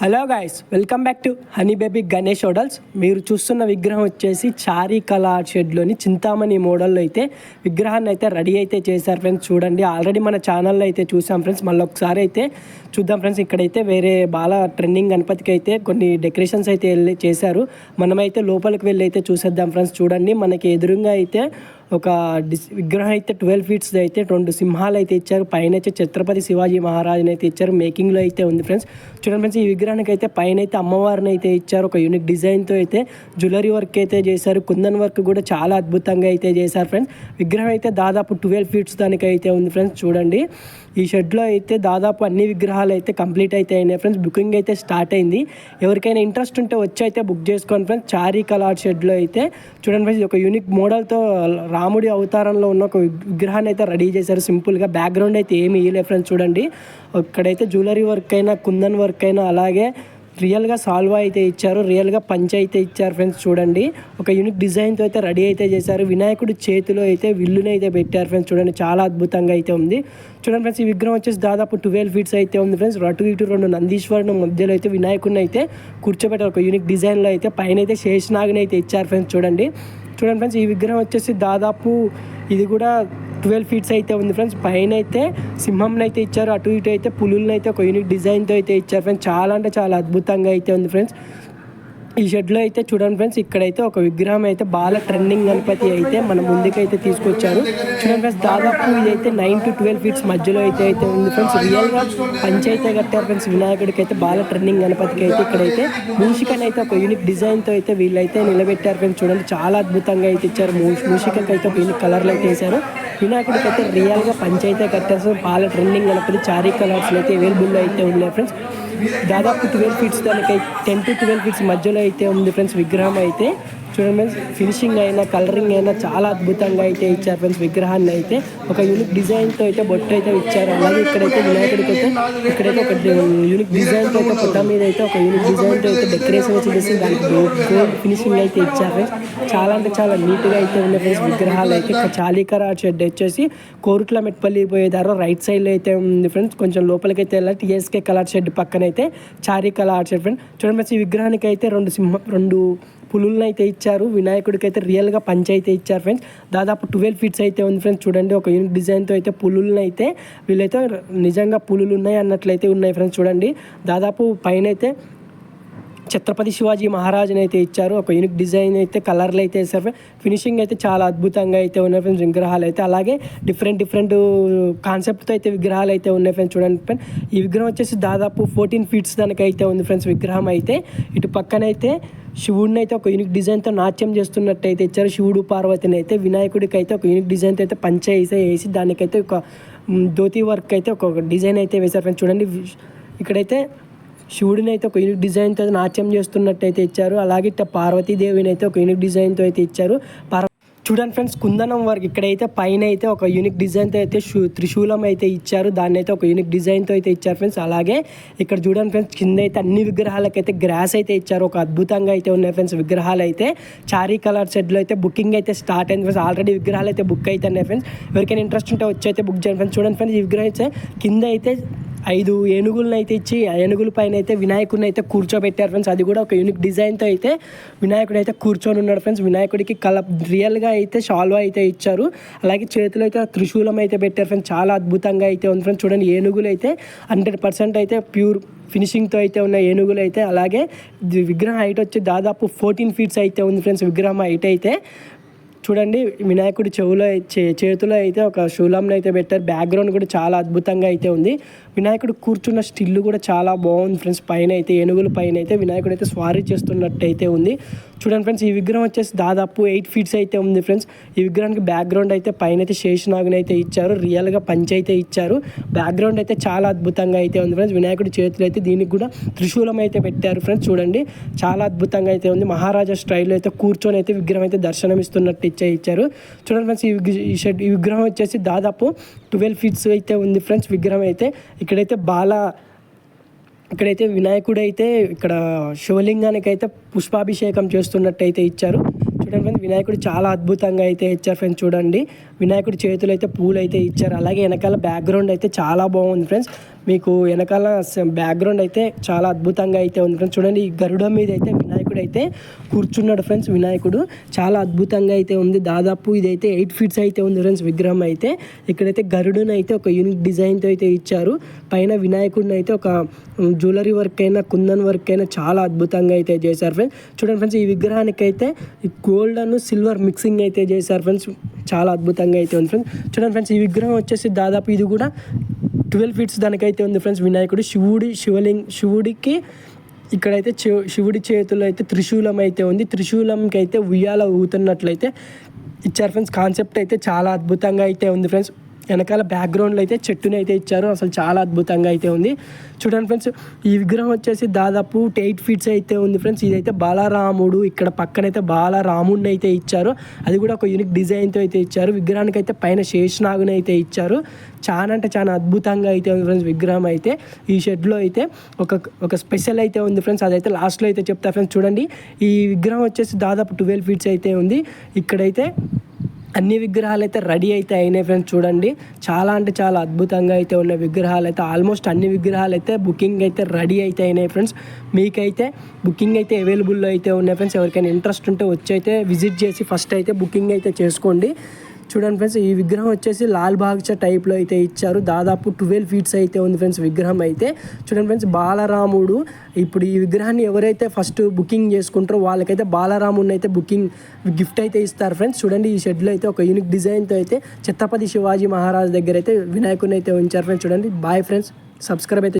Hello guys welcome back to honey baby Ganesh hotels మీరు చూస్తున్న విగ్రహం వచ్చేసి చారీ కళా షెడ్లోని చింతామణి మోడల్లో అయితే విగ్రహాన్ని అయితే రెడీ అయితే చేశారు ఫ్రెండ్స్ చూడండి. ఆల్రెడీ మన ఛానల్లో అయితే చూసాం ఫ్రెండ్స్ మళ్ళీ ఒకసారి అయితే చూద్దాం ఫ్రెండ్స్ ఇక్కడైతే వేరే బాగా ట్రెండింగ్ గణపతికి అయితే కొన్ని డెకరేషన్స్ అయితే వెళ్ళి చేశారు. మనమైతే లోపలికి వెళ్ళి అయితే చూసేద్దాం ఫ్రెండ్స్ చూడండి. మనకి ఎదురుగా అయితే ఒక డిస్ విగ్రహం అయితే ట్వెల్వ్ ఫీట్స్ అయితే రెండు సింహాలు అయితే ఇచ్చారు. పైన అయితే ఛత్రపతి శివాజీ మహారాజుని అయితే ఇచ్చారు. మేకింగ్లో అయితే ఉంది ఫ్రెండ్స్. చూడండి ఫ్రెండ్స్ ఈ విగ్రహానికి అయితే పైన అయితే అమ్మవారిని అయితే ఇచ్చారు. ఒక యూనిక్ డిజైన్తో అయితే జ్యువెలరీ వర్క్ అయితే చేశారు. కుందన్ వర్క్ కూడా చాలా అద్భుతంగా అయితే చేశారు ఫ్రెండ్స్. విగ్రహం అయితే దాదాపు ట్వెల్వ్ ఫీట్స్ దానికి అయితే ఉంది ఫ్రెండ్స్ చూడండి. ఈ షెడ్లో అయితే దాదాపు అన్ని విగ్రహాలు అయితే కంప్లీట్ అయితే అయినాయి ఫ్రెండ్స్. బుకింగ్ అయితే స్టార్ట్ అయింది. ఎవరికైనా ఇంట్రెస్ట్ ఉంటే వచ్చి అయితే బుక్ చేసుకోండి ఫ్రెండ్స్. చారీ కలార్ షెడ్లో అయితే. చూడండి ఫ్రెండ్స్ ఒక యూనిక్ మోడల్తో రాముడి అవతారంలో ఉన్న ఒక విగ్రహాన్ని అయితే రెడీ చేశారు. సింపుల్గా బ్యాక్గ్రౌండ్ అయితే ఏమి ఇయ్యలేదు ఫ్రెండ్స్ చూడండి. ఇక్కడైతే జ్యువెలరీ వర్క్ అయినా కుందన్ వర్క్ అయినా అలాగే రియల్గా సాల్వా అయితే ఇచ్చారు. రియల్గా పంచ్ అయితే ఇచ్చారు ఫ్రెండ్స్ చూడండి. ఒక యూనిక్ డిజైన్తో అయితే రెడీ అయితే చేశారు. వినాయకుడి చేతిలో అయితే విల్లుని అయితే పెట్టారు ఫ్రెండ్స్ చూడండి. చాలా అద్భుతంగా అయితే ఉంది. చూడండి ఫ్రెండ్స్ ఈ విగ్రహం వచ్చేసి దాదాపు ట్వెల్వ్ ఫీట్స్ అయితే ఉంది ఫ్రెండ్స్ అటు ఇటు రెండు నందీశ్వరుని మధ్యలో అయితే వినాయకుడిని అయితే కూర్చోబెట్టారు. ఒక యూనిక్ డిజైన్లో అయితే పైన అయితే శేషనాగిని అయితే ఇచ్చారు ఫ్రెండ్స్ చూడండి. చూడండి ఫ్రెండ్స్ ఈ విగ్రహం వచ్చేసి దాదాపు ఇది కూడా ట్వెల్వ్ ఫీట్స్ అయితే ఉంది ఫ్రెండ్స్. పైన అయితే సింహంని అయితే ఇచ్చారు అటు ఇటు అయితే పులులను అయితే ఒక యూనిక్ డిజైన్తో అయితే ఇచ్చారు. ఫ్రెండ్స్ చాలా అంటే చాలా అద్భుతంగా అయితే ఉంది ఫ్రెండ్స్. ఈ షెడ్లో అయితే చూడండి ఫ్రెండ్స్ ఇక్కడైతే ఒక విగ్రహం అయితే బాగా ట్రెండింగ్ గణపతి అయితే మన ముందుకైతే తీసుకొచ్చారు. చూడండి ఫ్రెండ్స్ దాదాపు ఇదైతే నైన్ టు ట్వెల్వ్ ఫీట్స్ మధ్యలో అయితే అయితే ఉంది ఫ్రెండ్స్. రియల్గా పంచైతే కట్టారు ఫ్రెండ్స్ వినాయకుడికి అయితే బాగా ట్రెండింగ్ గణపతికి అయితే ఇక్కడైతే. మూషికని అయితే ఒక యూనిక్ డిజైన్తో అయితే వీళ్ళైతే నిలబెట్టారు ఫ్రెండ్స్. చూడండి చాలా అద్భుతంగా అయితే ఇచ్చారు. మూషికకి అయితే ఒక యూనిక్ కలర్లు అయితే వేశారు. వినాయకుడికి అయితే రియల్గా పంచైతే కట్టారు. బాగా ట్రెండింగ్ గణపతి చారీ కలర్స్ అయితే అవైలబుల్లో అయితే ఉన్నాయి ఫ్రెండ్స్. దాదాపు ట్వెల్వ్ ఫీట్స్ దానికి టెన్ టు ట్వెల్వ్ ఫీట్స్ మధ్యలో అయితే ఉంది ఫ్రెండ్స్ విగ్రహం అయితే. చూడండి ఫ్రెండ్స్ ఫినిషింగ్ అయినా కలరింగ్ అయినా చాలా అద్భుతంగా అయితే ఇచ్చారు ఫ్రెండ్స్ విగ్రహాన్ని అయితే ఒక యూనిక్ డిజైన్తో అయితే బొట్టు అయితే ఇచ్చారు. అలాగే ఇక్కడైతే వినాయకుడికి అయితే ఇక్కడైతే ఒక యూనిక్ డిజైన్తో అయితే పొట్ట మీద అయితే ఒక యూనిక్ డిజైన్తో అయితే డెకరేషన్ చేసి దానికి గోల్డ్ ఫినిషింగ్ అయితే ఇచ్చారు ఫ్రెండ్స్ చాలా అంటే చాలా నీట్గా అయితే ఉన్నాయి ఫ్రెండ్స్ విగ్రహాలు అయితే చాలీకరా షెడ్ వచ్చేసి కోరుట్ల మెట్పల్లి పోయేదారు. రైట్ సైడ్లో అయితే ఉంది ఫ్రెండ్స్ కొంచెం లోపలికి అయితే వెళ్ళాలి టీఎస్కే కలర్ షెడ్ పక్కన అయితే చారీ కలర్ షెడ్ ఫ్రెండ్ చూడండి ఫ్రెండ్స్ ఈ విగ్రహానికి అయితే రెండు సింహ రెండు పులులను అయితే ఇచ్చారు వినాయకుడికి అయితే రియల్గా పంచ్ అయితే ఇచ్చారు ఫ్రెండ్స్ దాదాపు ట్వెల్వ్ ఫీట్స్ అయితే ఉంది ఫ్రెండ్స్ చూడండి ఒక యూనిక్ డిజైన్తో అయితే పులులను అయితే వీళ్ళైతే నిజంగా పులులు ఉన్నాయి అన్నట్లయితే ఉన్నాయి ఫ్రెండ్స్ చూడండి దాదాపు పైన అయితే ఛత్రపతి శివాజీ మహారాజుని అయితే ఇచ్చారు. ఒక యూనిక్ డిజైన్ అయితే కలర్లు అయితే వేసారు ఫినిషింగ్ అయితే చాలా అద్భుతంగా అయితే ఉన్నాయి ఫ్రెండ్స్ విగ్రహాలు అయితే అలాగే డిఫరెంట్ డిఫరెంట్ కాన్సెప్ట్తో అయితే విగ్రహాలు అయితే ఉన్నాయి ఫ్రెండ్స్ చూడండి ఫ్రెండ్స్ ఈ విగ్రహం వచ్చేసి దాదాపు ఫోర్టీన్ ఫీట్స్ దానికి అయితే ఉంది ఫ్రెండ్స్ విగ్రహం అయితే. ఇటు పక్కనైతే శివుడిని అయితే ఒక యూనిక్ డిజైన్తో నాట్యం చేస్తున్నట్టయితే ఇచ్చారు శివుడు పార్వతిని అయితే వినాయకుడికి అయితే ఒక యూనిక్ డిజైన్తో అయితే పంచ వేసి వేసి దానికైతే ఒక ధోతి వర్క్ అయితే ఒక డిజైన్ అయితే వేశారు ఫ్రెండ్స్ చూడండి ఇక్కడైతే శివుడిని అయితే ఒక యూనిక్ డిజైన్తో నాట్యం చేస్తున్నట్టయితే ఇచ్చారు. అలాగే ఇట్ట పార్వతీదేవిని అయితే ఒక యూనిక్ డిజైన్తో అయితే ఇచ్చారు. పార్వ చూడండి ఫ్రెండ్స్ కుందనం వర్క్. ఇక్కడైతే పైన అయితే ఒక యూనిక్ డిజైన్తో అయితే త్రిశూలం అయితే ఇచ్చారు. దాన్ని అయితే ఒక యూనిక్ డిజైన్తో అయితే ఇచ్చారు ఫ్రెండ్స్. అలాగే ఇక్కడ చూడండి ఫ్రెండ్స్ కింద అయితే అన్ని విగ్రహాలకైతే గ్రాస్ అయితే ఇచ్చారు. ఒక అద్భుతంగా అయితే ఉన్నాయి ఫ్రెండ్స్ విగ్రహాలు అయితే. చారీ కలర్ సెట్లో అయితే బుకింగ్ అయితే స్టార్ట్ అయింది ఫ్రెండ్స్. ఆల్రెడీ విగ్రహాలు అయితే బుక్ అవుతున్నాయి ఫ్రెండ్స్. ఎవరికైనా ఇంట్రెస్ట్ ఉంటే వచ్చి అయితే బుక్ చేయండి ఫ్రెండ్స్. చూడండి ఫ్రెండ్స్ ఈ విగ్రహం అయితే కింద అయితే ఐదు ఏనుగులను అయితే ఇచ్చి ఆ ఏనుగుల పైన అయితే వినాయకుడిని అయితే కూర్చోబెట్టారు ఫ్రెండ్స్ అది కూడా ఒక యూనిక్ డిజైన్తో అయితే వినాయకుడు అయితే కూర్చొని ఉన్నాడు ఫ్రెండ్స్ వినాయకుడికి కల రియల్గా అయితే షాల్వా అయితే ఇచ్చారు. అలాగే చేతిలో అయితే త్రిశూలం అయితే పెట్టారు ఫ్రెండ్స్ చాలా అద్భుతంగా అయితే ఉంది ఫ్రెండ్స్ చూడండి ఏనుగులు అయితే హండ్రెడ్ పర్సెంట్ అయితే ప్యూర్ ఫినిషింగ్తో అయితే ఉన్న ఏనుగులు అయితే అలాగే విగ్రహం హైట్ వచ్చి దాదాపు ఫోర్టీన్ ఫీట్స్ అయితే ఉంది ఫ్రెండ్స్ విగ్రహం హైట్ అయితే. చూడండి వినాయకుడి చెవులో చే చేతిలో అయితే ఒక శూలంని అయితే పెట్టారు. బ్యాక్గ్రౌండ్ కూడా చాలా అద్భుతంగా అయితే ఉంది. వినాయకుడు కూర్చున్న స్టిల్ కూడా చాలా బాగుంది ఫ్రెండ్స్. పైన అయితే ఏనుగుల పైన అయితే వినాయకుడు అయితే స్వారీ చేస్తున్నట్టు అయితే ఉంది. చూడండి ఫ్రెండ్స్ ఈ విగ్రహం వచ్చేసి దాదాపు ఎయిట్ ఫీట్స్ అయితే ఉంది ఫ్రెండ్స్. ఈ విగ్రహానికి బ్యాక్గ్రౌండ్ అయితే పైన అయితే శేషనాగుని అయితే ఇచ్చారు. రియల్గా పంచ్ అయితే ఇచ్చారు. బ్యాక్గ్రౌండ్ అయితే చాలా అద్భుతంగా అయితే ఉంది ఫ్రెండ్స్. వినాయకుడి చేతులు అయితే దీనికి కూడా త్రిశూలం అయితే పెట్టారు ఫ్రెండ్స్. చూడండి చాలా అద్భుతంగా అయితే ఉంది. మహారాజా స్టైల్లో అయితే కూర్చొని అయితే విగ్రహం అయితే దర్శనం ఇస్తున్నట్టు ఇచ్చే ఇచ్చారు. చూడండి ఫ్రెండ్స్ ఈ షెడ్ ఈ విగ్రహం వచ్చేసి దాదాపు ట్వెల్వ్ ఫీట్స్ అయితే ఉంది ఫ్రెండ్స్. విగ్రహం అయితే ఇక్కడైతే బాల ఇక్కడైతే వినాయకుడు అయితే ఇక్కడ శివలింగానికి అయితే పుష్పాభిషేకం చేస్తున్నట్టు అయితే ఇచ్చారు. చూడండి ఫ్రెండ్స్ వినాయకుడు చాలా అద్భుతంగా అయితే ఇచ్చారు ఫ్రెండ్స్ చూడండి. వినాయకుడి చేతులు అయితే పూలు అయితే ఇచ్చారు. అలాగే వెనకాల బ్యాక్గ్రౌండ్ అయితే చాలా బాగుంది ఫ్రెండ్స్. మీకు వెనకాల బ్యాక్గ్రౌండ్ అయితే చాలా అద్భుతంగా అయితే ఉంది ఫ్రెండ్స్. చూడండి ఈ గరుడ మీద అయితే వినాయకుడు అయితే కూర్చున్నాడు ఫ్రెండ్స్ వినాయకుడు. చాలా అద్భుతంగా అయితే ఉంది. దాదాపు ఇదైతే ఎయిట్ ఫీట్స్ అయితే ఉంది ఫ్రెండ్స్ విగ్రహం అయితే. ఇక్కడైతే గరుడుని అయితే ఒక యూనిక్ డిజైన్తో అయితే ఇచ్చారు. పైన వినాయకుడిని అయితే ఒక జ్యువెలరీ వర్క్ అయినా కుందన్ వర్క్ అయినా చాలా అద్భుతంగా అయితే చేశారు ఫ్రెండ్స్. చూడండి ఫ్రెండ్స్ ఈ విగ్రహానికి అయితే గోల్డ్ అను సిల్వర్ మిక్సింగ్ అయితే చేశారు ఫ్రెండ్స్. చాలా అద్భుతంగా అయితే ఉంది ఫ్రెండ్స్. చూడండి ఫ్రెండ్స్ ఈ విగ్రహం వచ్చేసి దాదాపు ఇది కూడా ట్వెల్వ్ ఫీట్స్ దానికైతే ఉంది ఫ్రెండ్స్ వినాయకుడు. శివుడి శివలింగ్ శివుడికి ఇక్కడైతే శివుడి చేతుల్లో అయితే త్రిశూలం అయితే ఉంది. త్రిశూలంకి అయితే ఉయ్యాల ఊతున్నట్లయితే ఇచ్చారు ఫ్రెండ్స్ కాన్సెప్ట్ అయితే చాలా అద్భుతంగా అయితే ఉంది ఫ్రెండ్స్ వెనకాల బ్యాక్గ్రౌండ్లో అయితే చెట్టుని అయితే ఇచ్చారు. అసలు చాలా అద్భుతంగా అయితే ఉంది. చూడండి ఫ్రెండ్స్ ఈ విగ్రహం వచ్చేసి దాదాపు ఎయిట్ ఫీట్స్ అయితే ఉంది ఫ్రెండ్స్ ఇదైతే బాలరాముడు ఇక్కడ పక్కనైతే బాలరాముడిని అయితే ఇచ్చారు. అది కూడా ఒక యూనిక్ డిజైన్తో అయితే ఇచ్చారు. విగ్రహానికి అయితే పైన శేషనాగుని అయితే ఇచ్చారు. చాలా అంటే చాలా అద్భుతంగా అయితే ఉంది ఫ్రెండ్స్ విగ్రహం అయితే. ఈ షెడ్లో అయితే ఒక ఒక స్పెషల్ అయితే ఉంది ఫ్రెండ్స్ అదైతే లాస్ట్లో అయితే చెప్తా ఫ్రెండ్స్ చూడండి. ఈ విగ్రహం వచ్చేసి దాదాపు ట్వెల్వ్ ఫీట్స్ అయితే ఉంది. ఇక్కడైతే అన్ని విగ్రహాలు అయితే రెడీ అయితే అయినాయి ఫ్రెండ్స్ చూడండి. చాలా అంటే చాలా అద్భుతంగా అయితే ఉన్న విగ్రహాలు అయితే ఆల్మోస్ట్ అన్ని విగ్రహాలు అయితే బుకింగ్ అయితే రెడీ అయితే అయినాయి ఫ్రెండ్స్. మీకైతే బుకింగ్ అయితే అవైలబుల్లో అయితే ఉన్నాయి ఫ్రెండ్స్. ఎవరికైనా ఇంట్రెస్ట్ ఉంటే వచ్చి అయితే విజిట్ చేసి ఫస్ట్ అయితే బుకింగ్ అయితే చేసుకోండి. చూడండి ఫ్రెండ్స్ ఈ విగ్రహం వచ్చేసి లాల్ బాగ్చా టైప్లో అయితే ఇచ్చారు. దాదాపు ట్వెల్వ్ ఫీట్స్ అయితే ఉంది ఫ్రెండ్స్ విగ్రహం అయితే. చూడండి ఫ్రెండ్స్ బాలరాముడు ఇప్పుడు ఈ విగ్రహాన్ని ఎవరైతే ఫస్ట్ బుకింగ్ చేసుకుంటారో వాళ్ళకైతే బాలరాముడిని అయితే బుకింగ్ గిఫ్ట్ అయితే ఇస్తారు ఫ్రెండ్స్. చూడండి ఈ షెడ్లో అయితే ఒక యూనిక్ డిజైన్తో అయితే ఛత్రపతి శివాజీ మహారాజ్ దగ్గర అయితే వినాయకుడిని అయితే ఉంచారు ఫ్రెండ్స్. చూడండి బాయ్ ఫ్రెండ్స్ సబ్స్క్రైబ్ అయితే